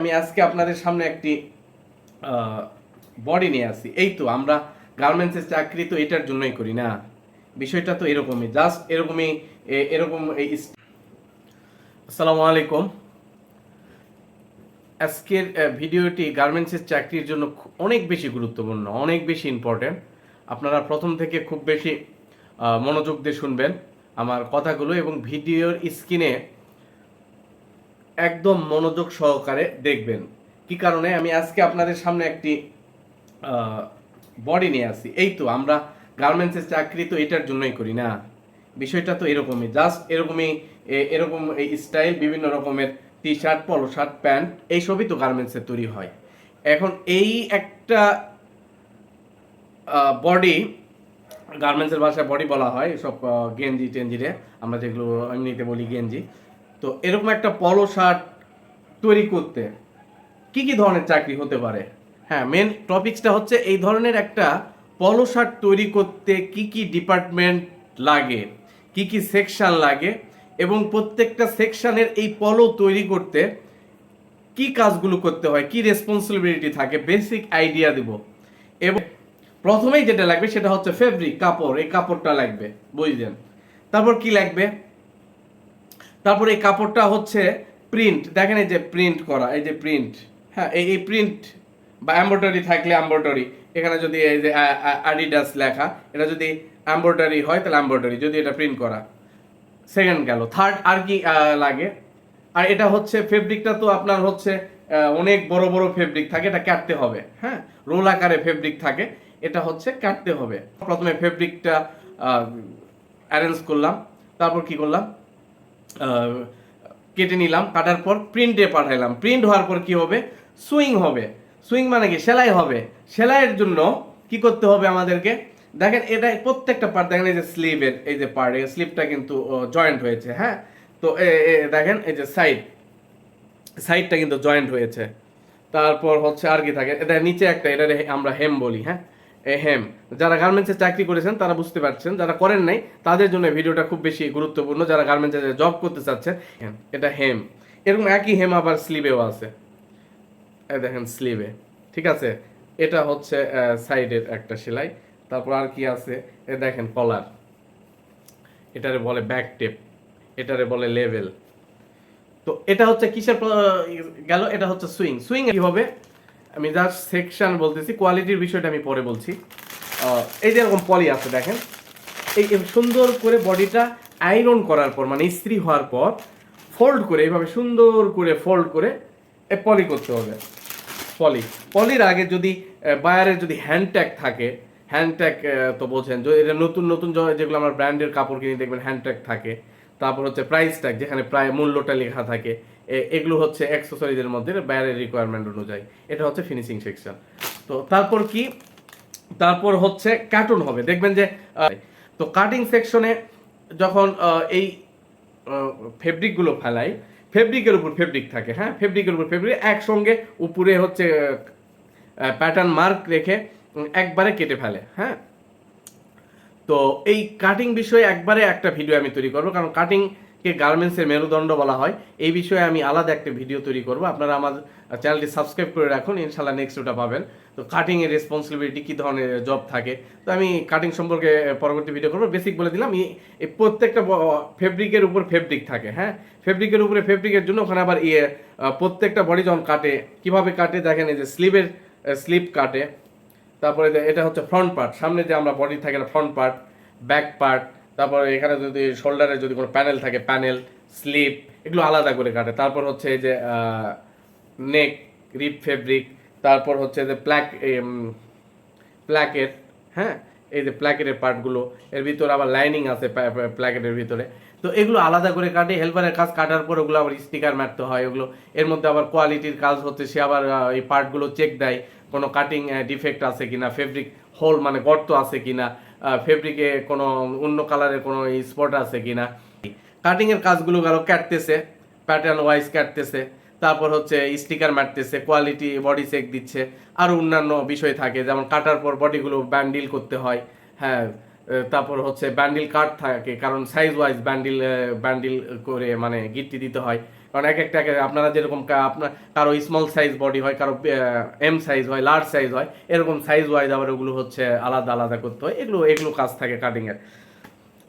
আমি আজকে আপনাদের সামনে একটি বডি নিয়ে আসি। এই তো, আমরা গার্মেন্টসের চাকরি তো এটার জন্যই করি না। বিষয়টা তো এরকমই জাস্ট এরকমই এরকম এই আসসালামু আলাইকুম। আজকের ভিডিওটি গার্মেন্টসের চাকরির জন্য অনেক বেশি গুরুত্বপূর্ণ, অনেক বেশি ইম্পর্টেন্ট আপনারা প্রথম থেকে খুব বেশি মনোযোগ দিয়ে শুনবেন আমার কথাগুলো এবং ভিডিওর স্ক্রিনে একদম মনোযোগ সহকারে দেখবেন। কি কারণে? আমি আজকে আপনাদের সামনে একটি বডি নিয়ে আসি। এই তো, আমরা গার্মেন্টসের চাকরি তো এটার জন্যই করি না। বিষয়টা তো এরকমই জাস্ট এরকমই এরকম এই স্টাইল বিভিন্ন রকমের T shirt polo shirt pant এইসবই তো গার্মেন্টসে তৈরি হয়। এখন এই একটা বডি গার্মেন্টসের ভাষায় বডি বলা হয় সব গেঞ্জি টেঞ্জিরে আমরা যেগুলো এমনিতে বলি গেঞ্জি তো এরকম একটা পলো শার্ট তৈরি করতে কি কি ধরনের চাকরি হতে পারে? হ্যাঁ মেন টপিকসটা হচ্ছে এই ধরনের একটা পলো শার্ট তৈরি করতে কি কি ডিপার্টমেন্ট লাগে, কি কি সেকশন লাগে এবং প্রত্যেকটা সেকশনের এই পলো তৈরি করতে কি কাজগুলো করতে হয়, কি রেসপন্সিবিলিটি থাকে বেসিক আইডিয়া দিব। এবং প্রথমেই যেটা লাগবে সেটা হচ্ছে ফেব্রিক কাপড়, এই কাপড়টা লাগবে, বুঝলেন? তারপর কি লাগবে? তারপর এই কাপড়টা হচ্ছে প্রিন্ট দেখেন এই যে প্রিন্ট করা, এই যে প্রিন্ট হ্যাঁ এই এই প্রিন্ট বা এম্ব্রয়ডারি থাকলে এম্ব্রয়ডারি এখানে যদি এই যে আডিডাস লেখা, এটা যদি এম্ব্রয়ডারি হয় তাহলে এম্ব্রয়ডারি যদি এটা প্রিন্ট করা। সেকেন্ড গেল থার্ড আর কি লাগে? আর এটা হচ্ছে ফেব্রিকটা তো আপনার হচ্ছে অনেক বড় বড় ফেব্রিক থাকে, এটা কাটতে হবে হ্যাঁ? রোল আকারে ফেব্রিক থাকে, এটা হচ্ছে কাটতে হবে। প্রথমে ফেব্রিকটা অ্যারেঞ্জ করলাম, তারপর কি করলাম? কেটে নিলাম, কাটার পর প্রিন্টে পাঠাইলাম। প্রিন্ট হওয়ার পর কি হবে? সুইং হবে। সুইং মানে কি? সেলাই হবে। সেলাইয়ের জন্য কি করতে হবে আমাদেরকে? দেখেন, এটা প্রত্যেকটা পার্ট দেখেন এই যে স্লিভের এই যে পার্ট এই স্লিভটা কিন্তু জয়েন্ট হয়েছে হ্যাঁ? তো দেখেন, এই যে সাইড সাইডটা কিন্তু জয়েন্ট হয়েছে। তারপর হচ্ছে আর কি থাকে? এটা নিচে একটা এটা আমরা হেম বলি হ্যাঁ? হেম যারা গার্মেন্টসে চাকরি করেছেন, তারা বুঝতে পারছেন, যারা করেন নাই, তাদের জন্য ভিডিওটা খুব বেশি গুরুত্বপূর্ণ, যারা গার্মেন্টসে জব করতে চাচ্ছেন। এটা হেম এরকম একই হেম আবার স্লিভেও আছে। দেখেন স্লিভে ঠিক আছে? এটা হচ্ছে সাইডের একটা সেলাই। তারপর আর কি আছে? এ দেখেন কলার এটারে বলে ব্যাক টেপ এটারে বলে লেভেল তো এটা হচ্ছে কিসের গেল? এটা হচ্ছে সুইং সুইং কি হবে? আমি জাস্ট সেকশন বলতেছি কোয়ালিটির বিষয়টা আমি পরে বলছি। এই যে এরকম পলি আছে, দেখেন। এই সুন্দর করে বডিটা আয়রন করার পর মানে ইস্ত্রি হওয়ার পর ফোল্ড করে, এইভাবে সুন্দর করে ফোল্ড করে পলি করতে হবে। পলি পলির আগে যদি বায়ারের যদি হ্যান্ড ট্যাগ থাকে হ্যান্ড ট্যাগ তো যে এটা নতুন নতুন যেগুলো আমরা ব্র্যান্ডের কাপড় কিনে, দেখবেন হ্যান্ড ট্যাগ থাকে। তারপর হচ্ছে প্রাইস ট্যাগ যেখানে প্রায় মূল্যটা লেখা থাকে এগুলো হচ্ছে অ্যাক্সেসরিজের মধ্যে বাইরের রিকোয়ারমেন্ট অনুযায়ী। এটা হচ্ছে ফিনিশিং সেকশন তো তারপর কি? তারপর হচ্ছে কার্টুন হবে। দেখবেন যে তো কাটিং সেকশনে যখন এই ফেব্রিকগুলো ফেলাই ফেব্রিকের উপর ফেব্রিক থাকে হ্যাঁ? ফেব্রিকের উপর ফেব্রিক একসঙ্গে উপরে হচ্ছে প্যাটার্ন মার্ক রেখে একবারে কেটে ফেলে হ্যাঁ? তো এই কাটিং বিষয়ে একবারে একটা ভিডিও আমি তৈরি করব, কারণ কাটিংকে গার্মেন্টসের মেরুদণ্ড বলা হয়। এই বিষয়ে আমি আলাদা একটা ভিডিও তৈরি করব। আপনারা আমার চ্যানেলটি সাবস্ক্রাইব করে রাখুন ইনশাল্লাহ নেক্সট ওটা পাবেন। তো কাটিং এর রেসপন্সিবিলিটি কি ধরনের জব থাকে? তো আমি কাটিং সম্পর্কে পরবর্তী ভিডিও করব। বেসিক বলে দিলাম, এই প্রত্যেকটা ফেব্রিকের উপর ফেব্রিক থাকে হ্যাঁ? ফেব্রিকের উপরে ফেব্রিকের জন্য ওখানে আবার ইয়ে প্রত্যেকটা বডি যখন কাটে, কীভাবে কাটে? দেখেন এই যে স্লিভের স্লিপ কাটে। তারপরে এটা হচ্ছে ফ্রন্ট পার্ট সামনে যে আমরা বডি থাকে ফ্রন্ট পার্ট ব্যাক পার্ট তারপরে এখানে যদি শোল্ডারে যদি কোনো প্যানেল থাকে প্যানেল স্লিপ এগুলো আলাদা করে কাটে। তারপর হচ্ছে এই যে নেক রিপ ফেব্রিক তারপর হচ্ছে যে প্ল্যাক প্ল্যাকেট হ্যাঁ? এই যে প্ল্যাকেটের পার্টগুলো এর ভিতরে আবার লাইনিং আছে প্ল্যাকেটের ভিতরে। তো এগুলো আলাদা করে কাটে হেল্পারের কাজ কাটার পর ওগুলো আবার স্টিকার মারতে হয় ওগুলো। এর মধ্যে আবার কোয়ালিটির কাজ হচ্ছে, সে আবার এই পার্টগুলো চেক দেয়। কোনো কাটিং ডিফেক্ট আছে কিনা ফেব্রিক হোল মানে গর্ত আছে কিনা ফেব্রিকে কোনো অন্য কালারের কোনো স্পট আছে কিনা। কাটিং এর কাজগুলো গেল, কাটতেছে প্যাটার্ন ওয়াইজ কাটতেছে, তারপর হচ্ছে স্টিকার মারতেছে কোয়ালিটি বডি চেক দিচ্ছে, আর অন্যান্য বিষয় থাকে, যেমন কাটার পর বডিগুলো ব্যান্ডিল করতে হয় হ্যাঁ তারপর হচ্ছে ব্যান্ডিল কাট থাকে, কারণ সাইজ ওয়াইজ ব্যান্ডিল ব্যান্ডিল করে মানে গিট্টি দিতে হয়। কারণ এক একটা এক- আপনারা যেরকম আপনার কারও স্মল সাইজ বডি হয়, কারও এম সাইজ হয় লার্জ সাইজ হয়, এরকম সাইজ ওয়াইজ আবার ওগুলো হচ্ছে আলাদা আলাদা করতে হয়। এগুলো এগুলো কাজ থাকে কাটিংয়ের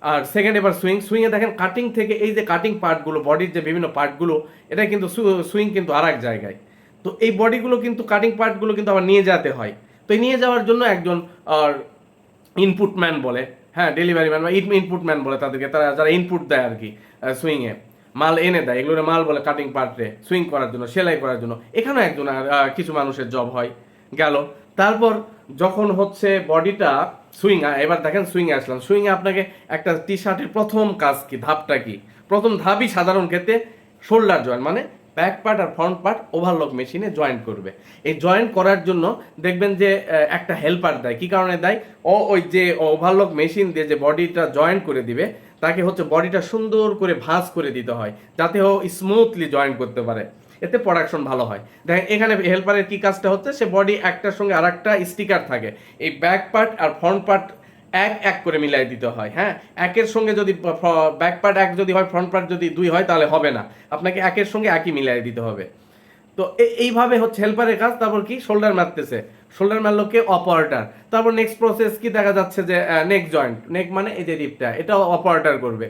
আর সেকেন্ড এবার সুইং সুইংয়ে দেখেন কাটিং থেকে এই যে কাটিং পার্টগুলো বডির যে বিভিন্ন পার্টগুলো এটা কিন্তু সুইং কিন্তু আর এক জায়গায়। তো এই বডিগুলো কিন্তু কাটিং পার্টগুলো কিন্তু আবার নিয়ে যেতে হয়। তো নিয়ে যাওয়ার জন্য একজন ইনপুট ম্যান বলে হ্যাঁ ডেলিভারি ম্যান বা ইনপুট ম্যান বলে তাদেরকে, তারা, যারা ইনপুট দেয় আর কি সুইংয়ে মাল এনে দেয় এগুলো মাল বলে কাটিং পার্টে সুইং করার জন্য, সেলাই করার জন্য। এখানেও একজন কিছু মানুষের জব হয়, গেল। তারপর যখন হচ্ছে বডিটা সুইং এবার দেখেন সুইং আসলাম। সুইং আপনাকে একটা টি শার্টের প্রথম কাজ কি, ধাপটা কি? প্রথম ধাপই সাধারণ ক্ষেত্রে শোল্ডার জয়েন্ট মানে ব্যাক পার্ট আর ফ্রন্ট পার্ট ওভারলক মেশিনে জয়েন্ট করবে। এই জয়েন্ট করার জন্য দেখবেন যে একটা হেল্পার দেয়। কি কারণে দেয়? ও ওই যে ওভারলক মেশিন দিয়ে যে বডিটা জয়েন্ট করে দিবে, তাকে হচ্ছে বডিটা সুন্দর করে ভাঁজ করে দিতে হয়, যাতে ও স্মুথলি জয়েন করতে পারে। এতে প্রোডাকশন ভালো হয়। দেখেন, এখানে হেল্পারের কি কাজটা হচ্ছে? সে বডি একটার সঙ্গে আর একটা স্টিকার থাকে। এই ব্যাক পার্ট আর ফ্রন্ট পার্ট এক এক করে মিলাই দিতে হয় হ্যাঁ? একের সঙ্গে যদি ব্যাক পার্ট এক যদি হয় ফ্রন্ট পার্ট যদি দুই হয়, তাহলে হবে না। আপনাকে একের সঙ্গে একই মিলাই দিতে হবে। তো এইভাবে হচ্ছে হেল্পারের কাজ, তারপর কি? শোল্ডার মারতেছে। শোল্ডার মারলো কে? অপারেটার তারপর নেক্সট প্রসেস কি দেখা যাচ্ছে যে নেক জয়েন্ট নেক মানে এই যে রিপটা এটা অপারেটার করবে।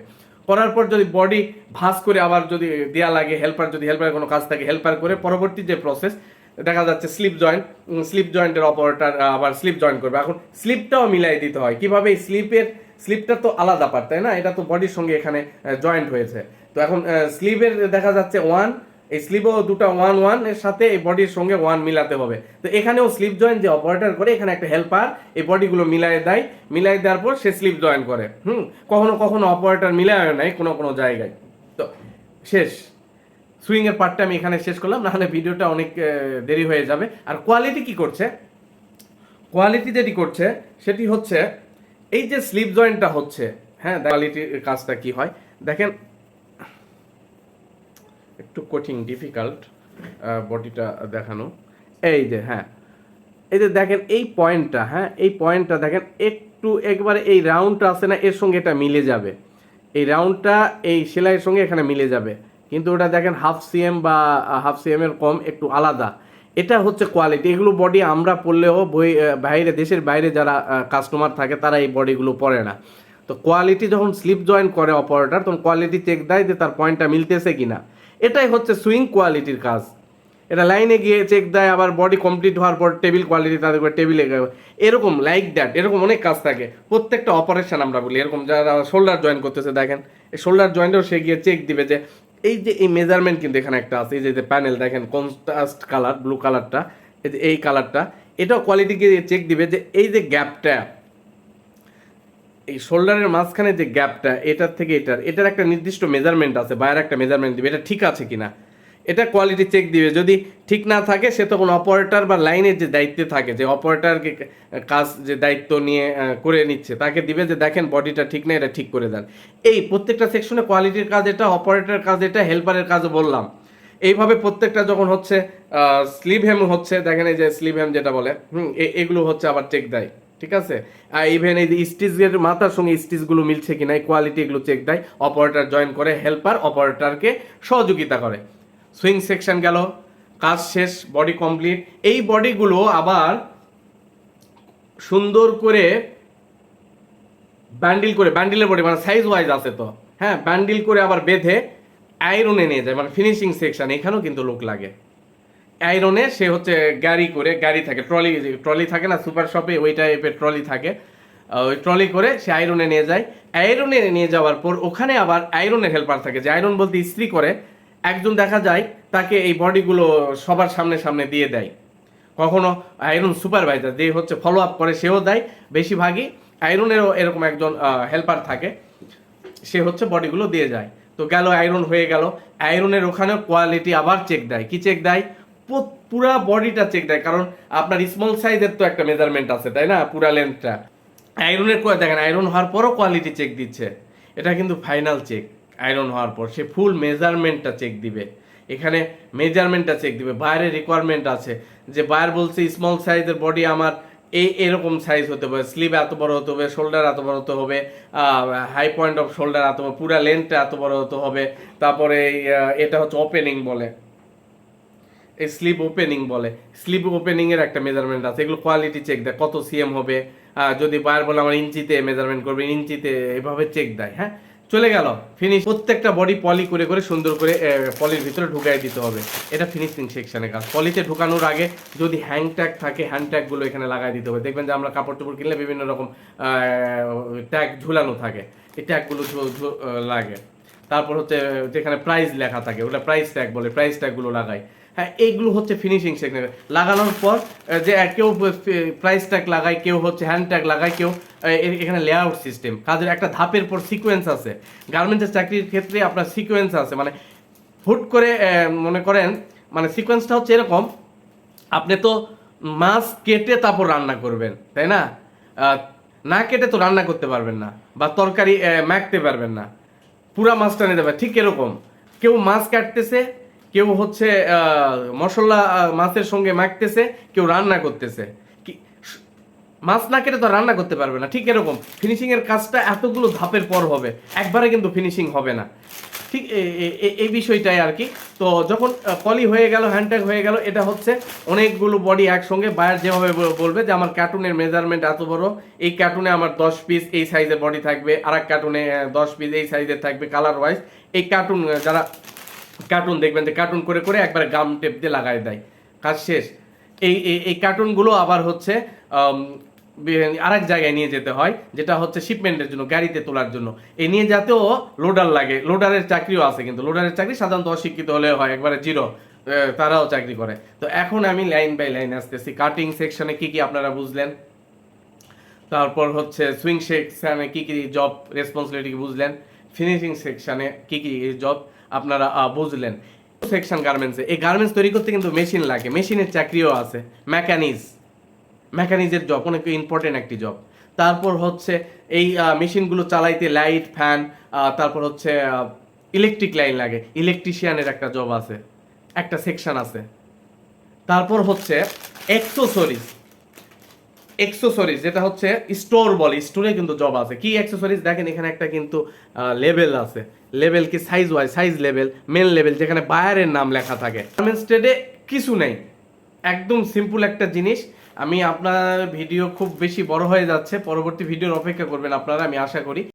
করার পর যদি বডি ভাঁজ করে আবার যদি দেয়া লাগে হেল্পার যদি হেল্পারের কোনো কাজ থাকে হেল্পার করে পরবর্তী যে প্রসেস দেখা যাচ্ছে স্লিপ জয়েন্ট স্লিপ জয়েন্টের অপারেটার আবার স্লিপ জয়েন্ট করবে। এখন স্লিপটাও মিলাই দিতে হয়। কীভাবে এই স্লিপের স্লিপটা তো আলাদা পার তাই না? এটা তো বডির সঙ্গে এখানে জয়েন্ট হয়েছে। তো এখন স্লিপের দেখা যাচ্ছে ওয়ান এই স্লিপও দুটো ওয়ান ওয়ানের সাথে এই বডির সঙ্গে ওয়ান মিলাতে হবে। তো এখানেও স্লিপ জয়েন্ট যে অপারেটর করে, এখানে একটা হেল্পার এই বডিগুলো মিলাই দেয়। মিলাই দেওয়ার পর সে স্লিপ জয়েন করে। হুম? কখনো কখনো অপারেটর মিলায় নাই কোনো কোনো জায়গায়। তো, শেষ। সুইং এর পার্টটা আমি এখানে শেষ করলাম, নাহলে ভিডিওটা অনেক দেরি হয়ে যাবে। আর কোয়ালিটি কি করছে? কোয়ালিটি যেটি করছে, সেটি হচ্ছে, এই যে স্লিপ জয়েন্টটা হচ্ছে হ্যাঁ কোয়ালিটির কাজটা কি হয়? দেখেন, একটু কঠিন ডিফিকাল্ট বডিটা দেখানো। এই যে হ্যাঁ এই যে দেখেন, এই পয়েন্টটা হ্যাঁ এই পয়েন্টটা দেখেন, একটু একবারে এই রাউন্ডটা আছে না, এর সঙ্গে এটা মিলে যাবে। এই রাউন্ডটা এই সেলাইয়ের সঙ্গে এখানে মিলে যাবে। কিন্তু ওটা দেখেন হাফ সিএম বা হাফ সিএম এর কম, একটু আলাদা। এটা হচ্ছে কোয়ালিটি এগুলো বডি আমরা পরলেও বই বাইরে, দেশের বাইরে যারা কাস্টমার থাকে, তারা এই বডিগুলো পরে না। তো কোয়ালিটি যখন স্লিপ জয়েন করে অপারেটার তখন কোয়ালিটি চেক দেয় যে তার পয়েন্টটা মিলতেছে কিনা। এটাই হচ্ছে সুইং কোয়ালিটির কাজ। এটা লাইনে গিয়ে চেক দেয়, আবার বডি কমপ্লিট হওয়ার পর টেবিল কোয়ালিটি তাদের টেবিলে এরকম লাইক দ্যাট এরকম অনেক কাজ থাকে। প্রত্যেকটা অপারেশন আমরা বলি, এরকম যারা শোল্ডার জয়েন করতেছে, দেখেন। এই শোল্ডার জয়েন্টেও সে গিয়ে চেক দিবে যে এই যে এই মেজারমেন্ট কিন্তু এখানে একটা আছে, এই যে প্যানেল দেখেন কনস্ট্রাস্ট কালার ব্লু কালারটা এই যে এই কালারটা এটাও কোয়ালিটিকে চেক দিবে যে এই যে গ্যাপটা এই শোল্ডারের মাঝখানে যে গ্যাপটা এটার থেকে এটার এটার একটা নির্দিষ্ট মেজারমেন্ট আছে বাইরে একটা মেজারমেন্ট দিবে, এটা ঠিক আছে কিনা। এটা কোয়ালিটি চেক দিবে। যদি ঠিক না থাকে, সে তখন অপারেটর বা লাইনের যে দায়িত্বে থাকে, যে অপারেটরকে কাজ, যে দায়িত্ব নিয়ে করে নিচ্ছে, তাকে দিবে যে দেখেন বডিটা ঠিক না, এটা ঠিক করে দেন। এই প্রত্যেকটা সেকশনে কোয়ালিটির কাজ এটা অপারেটরের কাজ এটা হেল্পারের কাজও বললাম। এইভাবে প্রত্যেকটা যখন হচ্ছে স্লিভ হ্যাম হচ্ছে, দেখেন এই যে স্লিভ হ্যাম যেটা বলে, হুম এগুলো হচ্ছে আবার চেক দেয়, ঠিক আছে? আর ইভেন এই যে স্টিচের মাথার সঙ্গে স্টিচগুলো মিলছে কিনা, এই কোয়ালিটি এগুলো চেক দেয় অপারেটর জয়েন করে হেল্পার অপারেটরকে সহযোগিতা করে। সুইং সেকশন গেল, কাজ শেষ বডি কমপ্লিট এই বডিগুলো আবার সুন্দর করে ব্যান্ডিল করে ব্যান্ডিলের বডি মানে সাইজ ওয়াইজ আছে তো। হ্যাঁ ব্যান্ডিল করে আবার বেঁধে আয়রনে নিয়ে যায় মানে ফিনিশিং সেকশন এখানেও কিন্তু লোক লাগে। আয়রনে সে হচ্ছে গাড়ি করে, গাড়ি থাকে ট্রলি ট্রলি থাকে না সুপার শপে ওই টাইপের ট্রলি থাকে। ওই ট্রলি করে সে আয়রনে নিয়ে যায়। আয়রনে নিয়ে যাওয়ার পর ওখানে আবার আয়রনের হেল্পার থাকে, যে আয়রন বলতে ইস্ত্রি করে। একজন দেখা যায়, তাকে এই বডিগুলো সবার সামনে সামনে দিয়ে দেয়। কখনো আয়রন সুপারভাইজার যে হচ্ছে ফলো আপ করে, সেও দেয়। বেশিরভাগই আয়রনেরও এরকম একজন হেল্পার থাকে। সে হচ্ছে বডিগুলো দিয়ে যায়। তো গেল আয়রন হয়ে গেল। আয়রনের ওখানেও কোয়ালিটি আবার চেক দেয়। কি চেক দেয়? পুরা বডিটা চেক দেয়। কারণ আপনার স্মল সাইজের তো একটা মেজারমেন্ট আছে, তাই না? পুরা লেন্থটা আয়রনের দেখেন, আয়রন হওয়ার পরও কোয়ালিটি চেক দিচ্ছে। এটা কিন্তু ফাইনাল চেক আয়রন হওয়ার পর সে ফুল মেজারমেন্টটা চেক দিবে। এখানে মেজারমেন্টটা চেক দিবে। বাইরে রিকোয়ারমেন্ট আছে যে বায়ার বলছে স্মল সাইজের বডি আমার এই এরকম সাইজ হতে হবে স্লিভ এত বড় হতে হবে শোল্ডার এত বড় হতে হবে হাই পয়েন্ট অফ শোল্ডার এত বড়, পুরা লেন্থটা এত বড় হতে হবে। তারপরে এটা হচ্ছে ওপেনিং বলে। এই স্লিপ ওপেনিং বলে। স্লিপ ওপেনিংয়ের একটা মেজারমেন্ট আছে। এগুলো কোয়ালিটি চেক দেয়, কত সিএম হবে। যদি বায়ার বলে, আমার ইঞ্চিতে মেজারমেন্ট করবে, ইঞ্চিতে এভাবে চেক দেয়। হ্যাঁ? চলে গেল। ফিনিশ প্রত্যেকটা বডি পলি করে করে সুন্দর করে পলির ভিতরে ঢুকাই দিতে হবে। এটা ফিনিশিং সেকশনে কাজ। পলিতে ঢুকানোর আগে যদি হ্যান্ড ট্যাগ থাকে হ্যান্ড ট্যাগগুলো এখানে লাগাই দিতে হবে। দেখবেন যে আমরা কাপড় চোপড় কিনলে বিভিন্ন রকম ট্যাগ ঝুলানো থাকে। এই ট্যাগগুলো লাগে। তারপর হচ্ছে, যেখানে প্রাইস লেখা থাকে, ওটা প্রাইস ট্যাগ বলে। প্রাইস ট্যাগগুলো লাগাই। হ্যাঁ এইগুলো হচ্ছে ফিনিশিং সেকশন লাগানোর পর যে কেউ প্রাইস ট্যাগ লাগায়, কেউ হচ্ছে হ্যান্ড ট্যাগ লাগায়, কেউ এখানে লেআউট সিস্টেম কাজের একটা ধাপের পর সিকোয়েন্স আছে। গার্মেন্টসের চাকরির ক্ষেত্রে আপনার সিকোয়েন্স আছে। মানে হুট করে মনে করেন মানে সিকোয়েন্সটা হচ্ছে এরকম, আপনি তো মাছ কেটে তারপর রান্না করবেন, তাই না? না কেটে তো রান্না করতে পারবেন না, বা তরকারি মাখতে পারবেন না। পুরা মাছটা নিতে পারবে ঠিক এরকম। কেউ মাছ কাটতেছে কেউ হচ্ছে মশলা মাছের সঙ্গে মাখতেছে, কেউ রান্না করতেছে। মাছ না কেটে তো রান্না করতে পারবে না। ঠিক এরকম। ফিনিশিং এর কাজটা এতগুলো ধাপের পর হবে। একবারে কিন্তু ফিনিশিং হবে না। ঠিক এই বিষয়টাই আর কি। তো যখন পলি হয়ে গেল হ্যান্ডট্যাগ হয়ে গেল, এটা হচ্ছে অনেকগুলো বডি একসঙ্গে বায়ার যেভাবে বলবে যে, আমার কার্টুনের মেজারমেন্ট এত বড়। এই কার্টুনে আমার দশ পিস এই সাইজের বডি থাকবে। আর এক কার্টুনে দশ পিস এই সাইজের থাকবে কালার ওয়াইজ এই কার্টুন যারা কার্টুন দেখবেন যে কার্টুন করে করে একবার গাম টেপ দিয়ে লাগাই দেয়। কাজ শেষ। এই, এই- কার্টুনগুলো আবার হচ্ছে আর এক জায়গায় নিয়ে যেতে হয়, যেটা হচ্ছে শিপমেন্টের জন্য, গাড়িতে তোলার জন্য। এই নিয়ে যাতেও লোডার লাগে। লোডারের চাকরিও আছে কিন্তু। লোডারের চাকরি সাধারণত অশিক্ষিত হলে হয়, একবারে জিরো তারাও চাকরি করে। তো এখন আমি লাইন বাই লাইন আসতেছি। কাটিং সেকশনে কি কি আপনারা বুঝলেন? তারপর হচ্ছে সুইং সেকশনে কি কি জব রেসপন্সিবিলিটি বুঝলেন? ফিনিশিং সেকশনে কি কি জব আপনারা বুঝলেন। সেকশন গার্মেন্টসে এই গার্মেন্টস তৈরি করতে কিন্তু মেশিন লাগে। মেশিনের চাকরিও আছে। মেকানিজ মেকানিজের জব অনেক ইম্পর্টেন্ট একটি জব তারপর হচ্ছে এই মেশিনগুলো চালাইতে লাইট ফ্যান তারপর হচ্ছে ইলেকট্রিক লাইন লাগে। ইলেকট্রিশিয়ানের একটা জব আছে। একটা সেকশন আছে। তারপর হচ্ছে এক্সেসরিজ এক্সেসরিজ যেটা হচ্ছে স্টোর বলে। স্টোরে কিন্তু জব আছে। কি এক্সেসরিজ দেখেন এখানে একটা কিন্তু লেভেল আছে। লেভেল কি? Size Y size level main level যেখানে বায়ারের নাম লেখা থাকে। স্টেডে কিছু নেই। একদম সিম্পল একটা জিনিস। আমি আপনার ভিডিও খুব বেশি বড় হয়ে যাচ্ছে। পরবর্তী ভিডিওর অপেক্ষা করবেন আপনারা, আমি আশা করি।